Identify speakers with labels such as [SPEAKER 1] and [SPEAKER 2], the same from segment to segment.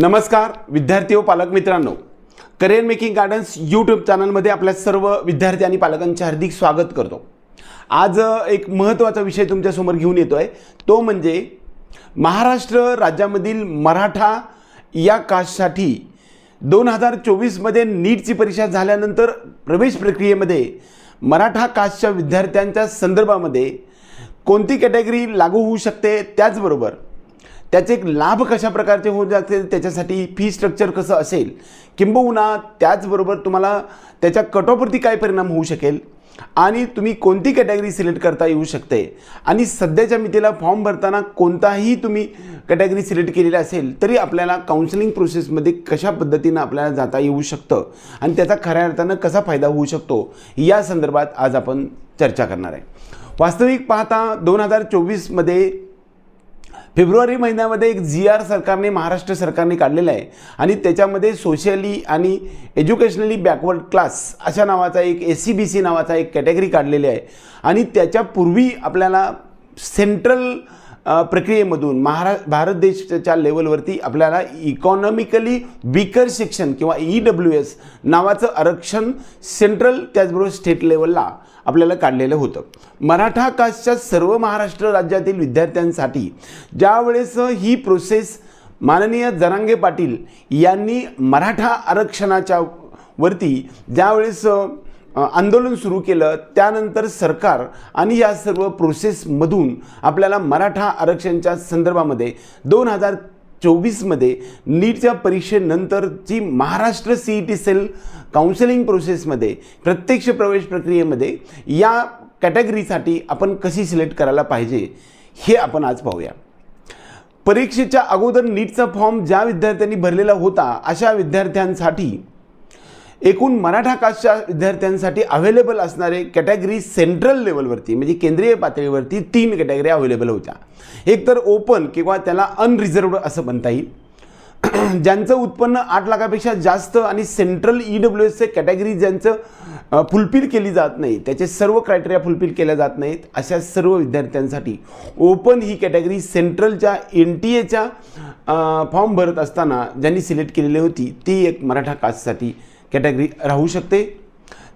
[SPEAKER 1] नमस्कार विद्यार्थी व पालक मित्रांनो. करिअर मेकिंग गार्डन्स यूट्यूब चॅनलमध्ये आपल्या सर्व विद्यार्थी आणि पालकांचे हार्दिक स्वागत करतो. आज एक महत्त्वाचा विषय तुमच्यासमोर घेऊन येतो आहे तो म्हणजे महाराष्ट्र राज्यामधील मराठा या कास्टसाठी दोन हजार चोवीसमध्ये नीटची परीक्षा झाल्यानंतर प्रवेश प्रक्रियेमध्ये मराठा कास्टच्या विद्यार्थ्यांच्या संदर्भामध्ये कोणती कॅटेगरी लागू होऊ शकते? त्याचबरोबर त्याचे एक लाभ कशा प्रकारचे होऊ जातील त्याच्यासाठी फी स्ट्रक्चर कसं असेल किंबहुना त्याचबरोबर तुम्हाला त्याच्या कटॉपवरती काय परिणाम होऊ शकेल आणि तुम्ही कोणती कॅटेगरी सिलेक्ट करता येऊ शकते आणि सध्याच्या मितीला फॉर्म भरताना कोणताही तुम्ही कॅटेगरी सिलेक्ट केलेली असेल तरी आपल्याला काउन्सिलिंग प्रोसेसमध्ये कशा पद्धतीनं आपल्याला जाता येऊ शकतं आणि त्याचा खऱ्या अर्थानं कसा फायदा होऊ शकतो या संदर्भात आज आपण चर्चा करणार आहे. वास्तविक पाहता दोन हजार चोवीसमध्ये फेब्रुवारी महिन्यामध्ये एक जी आर सरकारने महाराष्ट्र सरकारने काढलेला आहे. आणि त्याच्यामध्ये सोशली आणि एज्युकेशनली बॅकवर्ड क्लास अशा नावाचा एक एस सी बी सी नावाचा एक कॅटेगरी काढलेली आहे. आणि त्याच्यापूर्वी आपल्याला सेंट्रल प्रक्रियेमधून महारा भारत देशाच्या लेवलवरती आपल्याला इकॉनॉमिकली वीकर सेक्शन किंवा ई डब्ल्यू एस नावाचं आरक्षण सेंट्रल त्याचबरोबर स्टेट लेवलला आपल्याला काढलेलं होतं. मराठा कास्टच्या सर्व महाराष्ट्र राज्यातील विद्यार्थ्यांसाठी ज्यावेळेस ही प्रोसेस माननीय जरांगे पाटील यांनी मराठा आरक्षणाच्या वरती ज्यावेळेस आंदोलन सुरू केलं त्यानंतर सरकार आणि या सर्व प्रोसेसमधून आपल्याला मराठा आरक्षणच्या संदर्भामध्ये दोन हजार चोवीसमध्ये नीटच्या परीक्षेनंतरची Maharashtra C E T cell counselling प्रोसेसमध्ये प्रत्यक्ष प्रवेश प्रक्रियेमध्ये या कॅटेगरीसाठी आपण कशी सिलेक्ट करायला पाहिजे हे आपण आज पाहूया. परीक्षेच्या अगोदर नीटचा फॉर्म ज्या विद्यार्थ्यांनी भरलेला होता अशा विद्यार्थ्यांसाठी एकूण मराठा कास्टच्या विद्यार्थ्यांसाठी अवेलेबल असणारे कॅटेगरी सेंट्रल लेवलवरती म्हणजे केंद्रीय पातळीवरती तीन कॅटेगरी अवेलेबल होत्या. एक तर ओपन किंवा त्याला अनरिझर्वड असं म्हणता येईल. ज्यांचं उत्पन्न आठ लाखापेक्षा जास्त आणि सेंट्रल ई डब्ल्यू एसचे कॅटेगरी ज्यांचं फुलफिल केली जात नाही त्याचे सर्व क्रायटेरिया फुलफिल केल्या जात नाहीत अशा सर्व विद्यार्थ्यांसाठी ओपन ही कॅटेगरी सेंट्रलच्या एन टी एच्या फॉर्म भरत असताना ज्यांनी सिलेक्ट केलेली होती ती एक मराठा कास्टसाठी कॅटेगरी राहू शकते.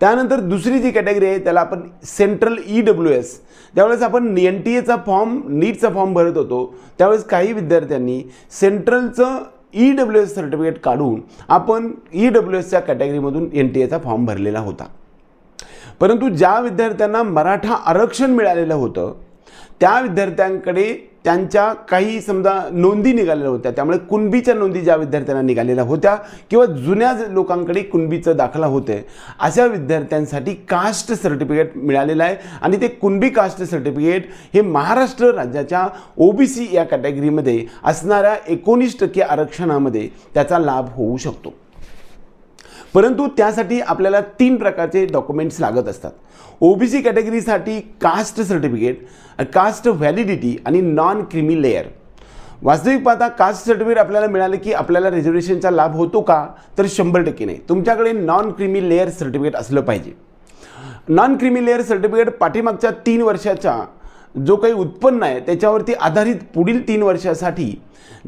[SPEAKER 1] त्यानंतर दुसरी जी कॅटेगरी आहे त्याला आपण सेंट्रल ई डब्ल्यू एस ज्यावेळेस आपण एन टी एचा फॉर्म नीटचा फॉर्म भरत होतो त्यावेळेस काही विद्यार्थ्यांनी सेंट्रलचं ई डब्ल्यू एस सर्टिफिकेट काढून आपण ई डब्ल्यू एसच्या कॅटेगरीमधून एन टी एचा फॉर्म भरलेला होता. परंतु ज्या विद्यार्थ्यांना मराठा आरक्षण मिळालेलं होतं त्या विद्यार्थ्यांकडे त्यांच्या काही समजा नोंदी निघालेल्या होत्या. त्यामुळे कुणबीच्या नोंदी ज्या विद्यार्थ्यांना निघालेल्या होत्या किंवा जुन्या ज- लोकांकडे कुणबीचं दाखला होते अशा विद्यार्थ्यांसाठी कास्ट सर्टिफिकेट मिळालेलं आहे आणि ते कुणबी कास्ट सर्टिफिकेट हे महाराष्ट्र राज्याच्या ओबीसी या कॅटेगरीमध्ये असणाऱ्या एकोणीस टक्के आरक्षणामध्ये त्याचा लाभ होऊ शकतो. परंतु त्यासाठी आपल्याला तीन प्रकारचे डॉक्युमेंट्स लागत असतात. ओबीसी कॅटेगरीसाठी कास्ट सर्टिफिकेट कास्ट व्हॅलिडिटी आणि नॉन क्रिमी लेअर वास्तविक पाहता कास्ट सर्टिफिकेट आपल्याला मिळालं की आपल्याला रिझर्वेशनचा लाभ होतो का? तर शंभर टक्के नाही. तुमच्याकडे नॉन क्रिमी लेअर सर्टिफिकेट असलं पाहिजे. नॉन क्रिमी लेअर सर्टिफिकेट पाठीमागच्या तीन वर्षाच्या जो काही उत्पन्न आहे त्याच्यावरती आधारित पुढील तीन वर्षासाठी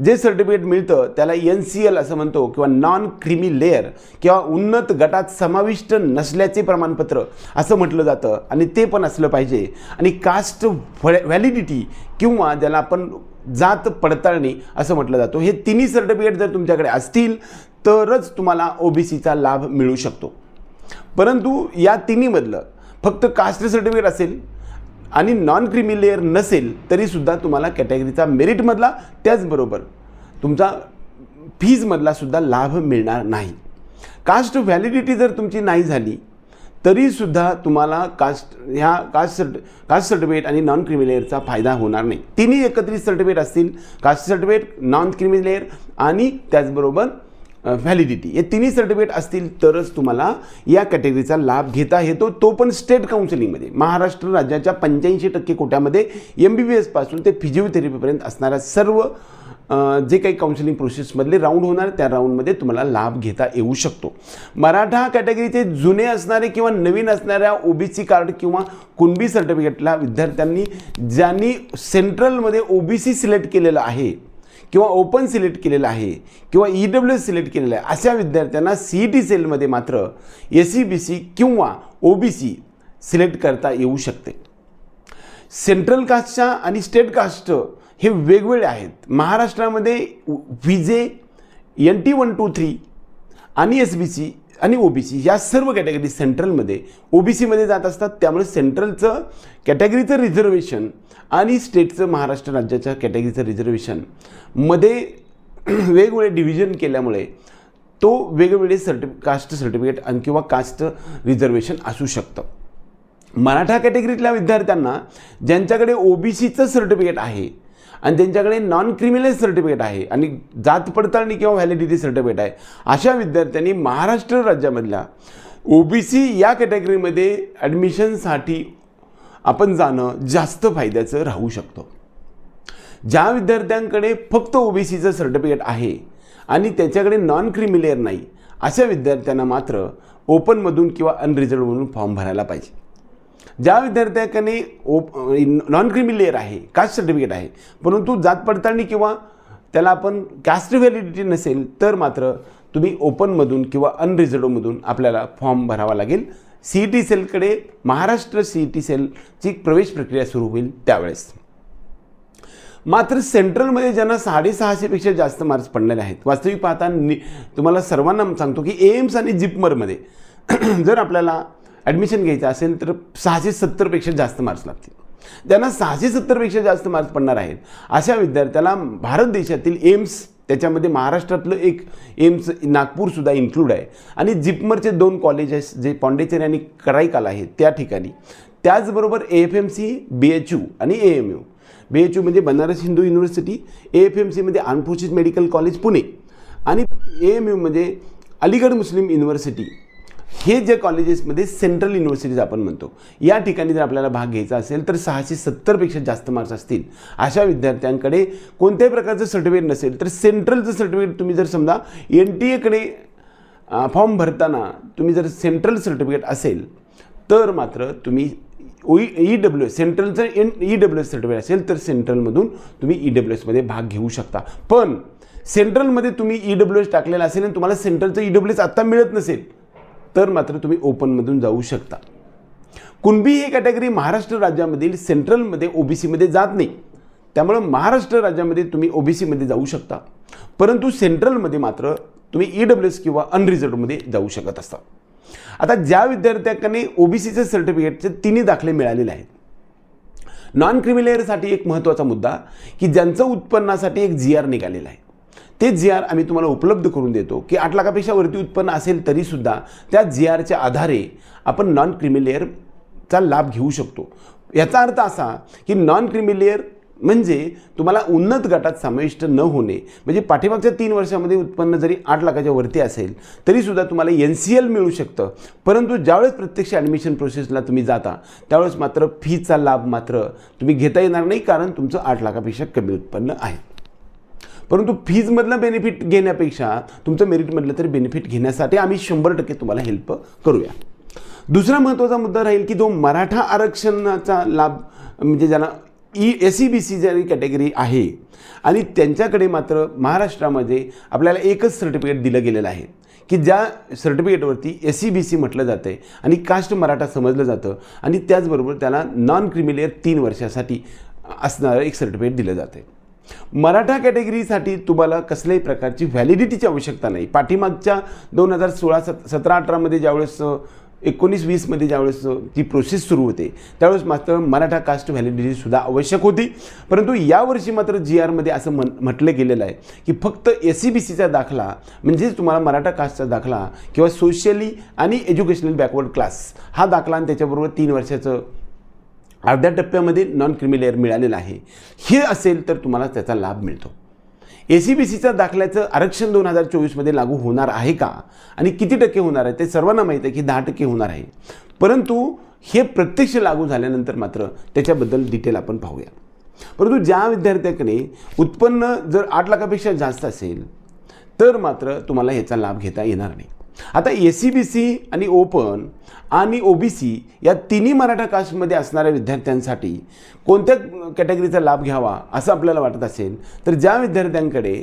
[SPEAKER 1] जे सर्टिफिकेट मिळतं त्याला एन सी एल असं म्हणतो किंवा नॉन क्रिमी लेअर किंवा उन्नत गटात समाविष्ट नसल्याचे प्रमाणपत्र असं म्हटलं जातं आणि ते पण असलं पाहिजे. आणि कास्ट व्हॅलिडिटी किंवा ज्याला आपण जात पडताळणी असं म्हटलं जातं. हे तिन्ही सर्टिफिकेट जर तुमच्याकडे असतील तरच तुम्हाला ओबीसीचा लाभ मिळू शकतो. परंतु या तिन्हीमधलं फक्त कास्ट सर्टिफिकेट असेल आणि नॉन क्रिमी लेअर नसेल तरीसुद्धा तुम्हाला कॅटेगरीचा मेरिटमधला त्याचबरोबर तुमचा फीजमधला सुद्धा लाभ मिळणार नाही. कास्ट व्हॅलिडिटी जर तुमची नाही झाली तरीसुद्धा तुम्हाला कास्ट ह्या कास्ट सर्ट कास्ट सर्टिफिकेट आणि नॉन क्रिमी लेअरचा फायदा होणार नाही. तिन्ही एकत्रित सर्टिफिकेट असतील caste certificate non creamy layer आणि त्याचबरोबर व्हॅलिडिटी हे तिन्ही सर्टिफिकेट असतील तरच तुम्हाला या कॅटेगरीचा लाभ घेता येतो. तो पण स्टेट काउन्सिलिंगमध्ये महाराष्ट्र राज्याच्या पंच्याऐंशी टक्के कोट्यामध्ये एम बी बी एसपासून ते फिजिओथेरपीपर्यंत असणाऱ्या सर्व जे काही काउन्सिलिंग प्रोसेसमधले राऊंड होणार त्या राऊंडमध्ये तुम्हाला लाभ घेता येऊ शकतो. मराठा कॅटेगरीचे जुने असणारे किंवा नवीन असणाऱ्या ओबीसी कार्ड किंवा कुणबी सर्टिफिकेटला विद्यार्थ्यांनी ज्यांनी सेंट्रलमध्ये ओबीसी सिलेक्ट केलेलं आहे किंवा ओपन सिलेक्ट केलेलं आहे किंवा ई डब्ल्यू एस सिलेक्ट केलेलं आहे अशा विद्यार्थ्यांना सी ई टी सेलमध्ये मात्र एस सी बी सी किंवा ओ बी सी सिलेक्ट करता येऊ शकते. सेंट्रल कास्टच्या आणि स्टेट कास्ट हे वेगवेगळे आहेत. महाराष्ट्रामध्ये VJ N T one two three आणि एस बी सी आणि ओ बी सी या सर्व कॅटेगरी सेंट्रलमध्ये ओ बी सीमध्ये जात असतात. त्यामुळे सेंट्रलचं कॅटेगरीचं रिझर्वेशन आणि स्टेटचं महाराष्ट्र राज्याच्या कॅटेगरीचं रिझर्वेशनमध्ये वेगवेगळे डिव्हिजन केल्यामुळे तो वेगवेगळे सर्टि कास्ट सर्टिफिकेट आणि किंवा कास्ट रिझर्वेशन असू शकतं. मराठा कॅटेगरीतल्या विद्यार्थ्यांना ज्यांच्याकडे ओ बी सीचं सर्टिफिकेट आहे आणि त्यांच्याकडे नॉन क्रिमिनल सर्टिफिकेट आहे. आणि जात पडताळणी किंवा व्हॅलिडिटी सर्टिफिकेट आहे. अशा विद्यार्थ्यांनी महाराष्ट्र राज्यामधल्या ओ बी सी या कॅटेगरीमध्ये ॲडमिशनसाठी आपण जाणं जास्त फायद्याचं राहू शकतो. ज्या विद्यार्थ्यांकडे फक्त ओ बी सीचं सर्टिफिकेट आहे आणि त्याच्याकडे नॉन क्रिमिलेअर नाही अशा विद्यार्थ्यांना मात्र ओपनमधून किंवा अनरिझर्वमधून फॉर्म भरायला पाहिजे. ज्या विद्यार्थ्याकडे ओप नॉन क्रिमी लेअर आहे कास्ट सर्टिफिकेट आहे परंतु जात पडताळणी किंवा त्याला आपण कास्ट व्हॅलिडिटी नसेल तर मात्र तुम्ही ओपनमधून किंवा अनरिझर्वमधून आपल्याला फॉर्म भरावा लागेल. सी ई टी सेलकडे महाराष्ट्र सी ई टी सेलची प्रवेश प्रक्रिया सुरू होईल त्यावेळेस. मात्र सेंट्रलमध्ये ज्यांना साडेसहाशेपेक्षा जास्त मार्क्स पडलेले आहेत वास्तविक पाहता नि तुम्हाला सर्वांना सांगतो की एम्स आणि जिपमरमध्ये जर आपल्याला ॲडमिशन घ्यायचं असेल तर सहाशे सत्तरपेक्षा जास्त मार्क्स लागतील. ज्यांना सहाशे सत्तरपेक्षा जास्त मार्क्स पडणार आहेत अशा विद्यार्थ्याला भारत देशातील एम्स त्याच्यामध्ये महाराष्ट्रातलं एक एम्स नागपूरसुद्धा इन्क्लूड आहे. आणि जिपमरचे दोन कॉलेजेस जे पॉंडेचेरी आणि कराईकाल आहेत त्या ठिकाणी. त्याचबरोबर A F M C B H U आणि A M U B H U म्हणजे Banaras Hindu University A F M सीमध्ये अनफोसिस मेडिकल कॉलेज पुणे. आणि ए एम यू म्हणजे अलीगड मुस्लिम युनिव्हर्सिटी हे जे कॉलेजेसमध्ये सेंट्रल युनिव्हर्सिटीज आपण म्हणतो या ठिकाणी जर आपल्याला भाग घ्यायचा असेल तर सहाशे सत्तरपेक्षा जास्त मार्क्स असतील. अशा विद्यार्थ्यांकडे कोणत्याही प्रकारचं सर्टिफिकेट नसेल तर सेंट्रलचं सर्टिफिकेट तुम्ही जर समजा एन टी एकडे फॉर्म भरताना तुम्ही जर सेंट्रल सर्टिफिकेट असेल तर मात्र तुम्ही O E W S सेंट्रलचं N E W S certificate असेल तर सेंट्रलमधून तुम्ही ई डब्ल्यू एसमध्ये भाग घेऊ शकता. पण सेंट्रलमध्ये तुम्ही ई डब्ल्यू एस टाकलेलं असेल आणि तुम्हाला सेंट्रलचं ई डब्ल्यू एस आत्ता मिळत नसेल तर मात्र तुम्ही ओपनमधून जाऊ शकता. कुणबी ही कॅटेगरी महाराष्ट्र राज्यामधील सेंट्रलमध्ये ओ बी सीमध्ये जात नाही. त्यामुळं महाराष्ट्र राज्यामध्ये तुम्ही ओ बी सीमध्ये जाऊ शकता. परंतु सेंट्रलमध्ये मात्र तुम्ही ई डब्ल्यू एस किंवा अनरिझर्वमध्ये जाऊ शकत असता. आता ज्या विद्यार्थ्यांनी ओ बी सीचे सर्टिफिकेटचे तिन्ही दाखले मिळालेले आहेत. नॉन क्रिमिलेअरसाठी एक महत्त्वाचा मुद्दा की ज्यांचं उत्पन्नासाठी एक जी आर निघालेला आहे. ते जी आर आम्ही तुम्हाला उपलब्ध करून देतो की आठ लाखापेक्षा वरती उत्पन्न असेल तरीसुद्धा त्या जी आरच्या आधारे आपण नॉन क्रिमिलेअरचा लाभ घेऊ शकतो. याचा अर्थ असा की नॉन क्रिमिलेअर म्हणजे तुम्हाला उन्नत गटात समाविष्ट न होणे. म्हणजे पाठीमागच्या तीन वर्षामध्ये उत्पन्न जरी आठ लाखाच्या वरती असेल तरीसुद्धा तुम्हाला एन सी एल मिळू शकतं. परंतु ज्यावेळेस प्रत्यक्ष ॲडमिशन प्रोसेसला तुम्ही जाता त्यावेळेस मात्र फीचा लाभ मात्र तुम्ही घेता येणार नाही कारण तुमचं आठ लाखापेक्षा कमी उत्पन्न आहे. परंतु फीजमधलं बेनिफिट घेण्यापेक्षा तुमचं मेरिटमधलं तरी बेनिफिट घेण्यासाठी आम्ही शंभर टक्के तुम्हाला हेल्प करूया. दुसरा महत्त्वाचा मुद्दा राहील की जो मराठा आरक्षणाचा लाभ म्हणजे ज्यांना E S C B C जरी कॅटेगरी आहे आणि त्यांच्याकडे मात्र महाराष्ट्रामध्ये आपल्याला एकच सर्टिफिकेट दिलं गेलेलं आहे की ज्या सर्टिफिकेटवरती एस सी बी सी म्हटलं जातं आहे आणि कास्ट मराठा समजलं जातं आणि त्याचबरोबर त्याला नॉन क्रिमिलियर तीन वर्षासाठी असणारं एक सर्टिफिकेट दिलं जातं आहे मराठा कॅटेगरीसाठी तुम्हाला कसल्याही प्रकारची व्हॅलिडिटीची आवश्यकता नाही. पाठीमागच्या दोन हजार सोळा सत सतरा अठरामध्ये ज्यावेळेस एकोणीस वीसमध्ये ज्यावेळेस ती प्रोसेस सुरू होते त्यावेळेस मात्र मराठा कास्ट व्हॅलिडिटीसुद्धा आवश्यक होती. परंतु यावर्षी मात्र जी आरमध्ये असं म्हण म्हटलं गेलेलं आहे की फक्त एस सी बी सीचा दाखला म्हणजेच तुम्हाला मराठा कास्टचा दाखला किंवा सोशली आणि एज्युकेशनल बॅकवर्ड क्लास हा दाखला आणि त्याच्याबरोबर तीन वर्षाचं अर्ध्या टप्प्यामध्ये नॉन क्रिमिलेअर मिळालेलं आहे. हे असेल तर तुम्हाला त्याचा लाभ मिळतो. ए सी बी सीचा दाखल्याचं आरक्षण दोन हजार चोवीसमध्ये लागू होणार आहे का? आणि किती टक्के होणार आहे? ते सर्वांना माहीत आहे की दहा टक्के होणार आहे. परंतु हे प्रत्यक्ष लागू झाल्यानंतर मात्र त्याच्याबद्दल डिटेल आपण पाहूया. परंतु ज्या विद्यार्थ्याकडे उत्पन्न जर आठ लाखापेक्षा जास्त असेल तर मात्र तुम्हाला ह्याचा लाभ घेता येणार नाही. आता ए सी बी सी आणि ओपन आणि ओ बी सी या तिन्ही मराठा कास्टमध्ये असणाऱ्या विद्यार्थ्यांसाठी कोणत्या कॅटेगरीचा लाभ घ्यावा असं आपल्याला वाटत असेल तर ज्या विद्यार्थ्यांकडे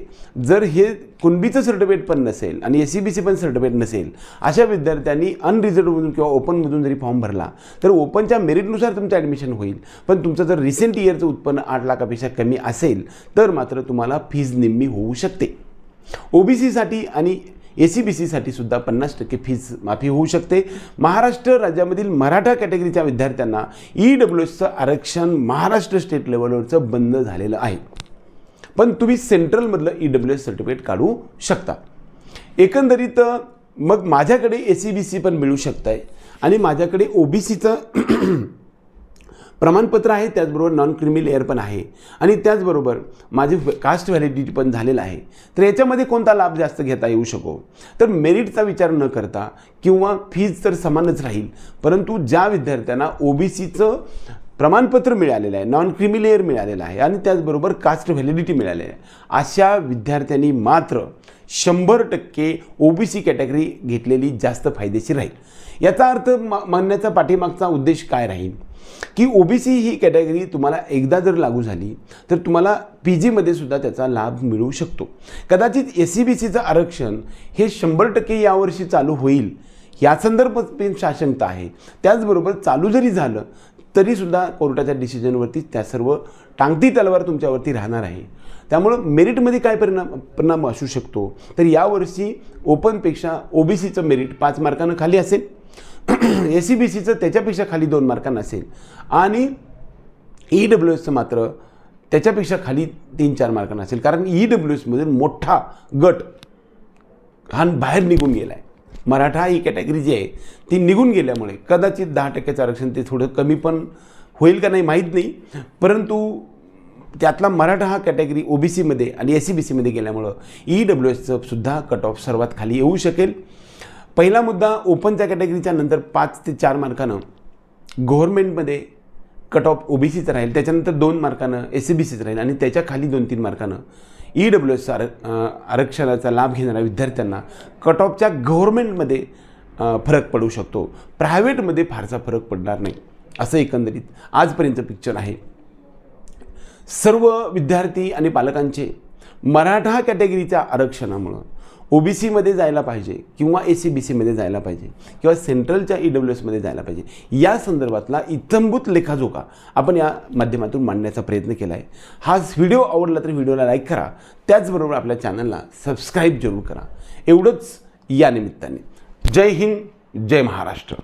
[SPEAKER 1] जर हे कुणबीचं सर्टिफिकेट पण नसेल आणि ए सी बी सी पण सर्टिफिकेट नसेल अशा विद्यार्थ्यांनी अनरिझर्वमधून किंवा ओपनमधून जरी फॉर्म भरला तर ओपनच्या मेरिटनुसार तुमचं ॲडमिशन होईल. पण तुमचं जर रिसेंट इयरचं उत्पन्न आठ लाखापेक्षा कमी असेल तर मात्र तुम्हाला फीज निम्मी होऊ शकते. ओबीसीसाठी आणि ए सी बी सीसाठी सुद्धा पन्नास टक्के फीज माफी होऊ शकते. महाराष्ट्र राज्यामधील मराठा कॅटेगरीच्या विद्यार्थ्यांना ई डब्ल्यू एसचं आरक्षण महाराष्ट्र स्टेट लेवलवरचं बंद झालेलं आहे. पण तुम्ही सेंट्रलमधलं ई डब्ल्यू एस सर्टिफिकेट काढू शकता. एकंदरीत मग माझ्याकडे ए सी बी सी पण मिळू शकतं आहे आणि माझ्याकडे ओ बी सीचं प्रमाणपत्र आहे त्याचबरोबर नॉन क्रिमी लेअर पण आहे. आणि त्याचबरोबर माझे कास्ट व्हॅलिडिटी पण झालेलं आहे. तर याच्यामध्ये कोणता लाभ जास्त घेता येऊ शको तर मेरिटचा विचार न करता किंवा फीज तर समानच राहील. परंतु ज्या विद्यार्थ्यांना ओ बी सीचं प्रमाणपत्र मिळालेलं आहे नॉन क्रिमी लेअर मिळालेलं आहे आणि त्याचबरोबर कास्ट व्हॅलिडिटी मिळालेली आहे अशा विद्यार्थ्यांनी मात्र शंभर टक्के ओ बी सी कॅटेगरी घेतलेली जास्त फायदेशीर राहील. याचा अर्थ मा मानण्याचा पाठीमागचा उद्देश काय राहील? की ओ बी सी ही कॅटेगरी तुम्हाला एकदा जर लागू झाली तर तुम्हाला पी जीमध्ये सुद्धा त्याचा लाभ मिळू शकतो. कदाचित ए सी बी सीचं आरक्षण हे शंभर टक्के यावर्षी चालू होईल. या संदर्भात पण साशंकता आहे. त्याचबरोबर चालू जरी झालं तरीसुद्धा कोर्टाच्या डिसिजनवरती त्या सर्व टांगती तलवार तुमच्यावरती राहणार आहे. त्यामुळं मेरिटमध्ये काय परिणाम परिणाम असू शकतो? तर यावर्षी ओपनपेक्षा ओ बी सीचं मेरिट पाच मार्कानं खाली असेल. ए सी बी सीचं त्याच्यापेक्षा खाली दोन मार्कांना असेल आणि ई डब्ल्यू एसचं मात्र त्याच्यापेक्षा खाली तीन चार मार्कांना असेल कारण ई डब्ल्यू एसमधून मोठा गट हा बाहेर निघून गेला आहे मराठा ही कॅटेगरी जी आहे ती निघून गेल्यामुळे कदाचित दहा टक्क्याचं आरक्षण ते थोडं कमी पण होईल का नाही माहीत नाही. परंतु त्यातला मराठा हा कॅटेगरी ओ बी सीमध्ये आणि एस सी बी सीमध्ये गेल्यामुळं ई डब्ल्यू एसचं सुद्धा कट ऑफ सर्वात खाली येऊ शकेल. पहिला मुद्दा ओपनच्या कॅटेगरीच्या नंतर पाच ते चार मार्कानं गव्हर्मेंटमध्ये कट ऑफ ओ बी सीचं राहील. त्याच्यानंतर दोन मार्कानं एस सी बी सीचं राहील. आणि त्याच्याखाली दोन तीन मार्कानं ई डब्ल्यू एस आर आरक्षणाचा लाभ घेणाऱ्या विद्यार्थ्यांना कट ऑफच्या गव्हर्मेंटमध्ये फरक पडू शकतो. प्रायव्हेटमध्ये फारसा फरक पडणार नाही. असं एकंदरीत आजपर्यंत पिक्चर आहे. सर्व विद्यार्थी आणि पालकांचे मराठा कॅटेगरीच्या आरक्षणामुळं ओ बी सीमध्ये जायला पाहिजे किंवा ए सी बी सीमध्ये जायला पाहिजे किंवा सेंट्रलच्या ई डब्ल्यू एसमध्ये जायला पाहिजे. या संदर्भातला इतंभूत लेखाजोखा आपण या माध्यमातून मांडण्याचा प्रयत्न केला आहे हा व्हिडिओ आवडला तर व्हिडिओला लाईक करा. त्याचबरोबर आपल्या चॅनलला सबस्क्राईब जरूर करा. एवढंच या निमित्ताने. जय हिंद जय महाराष्ट्र.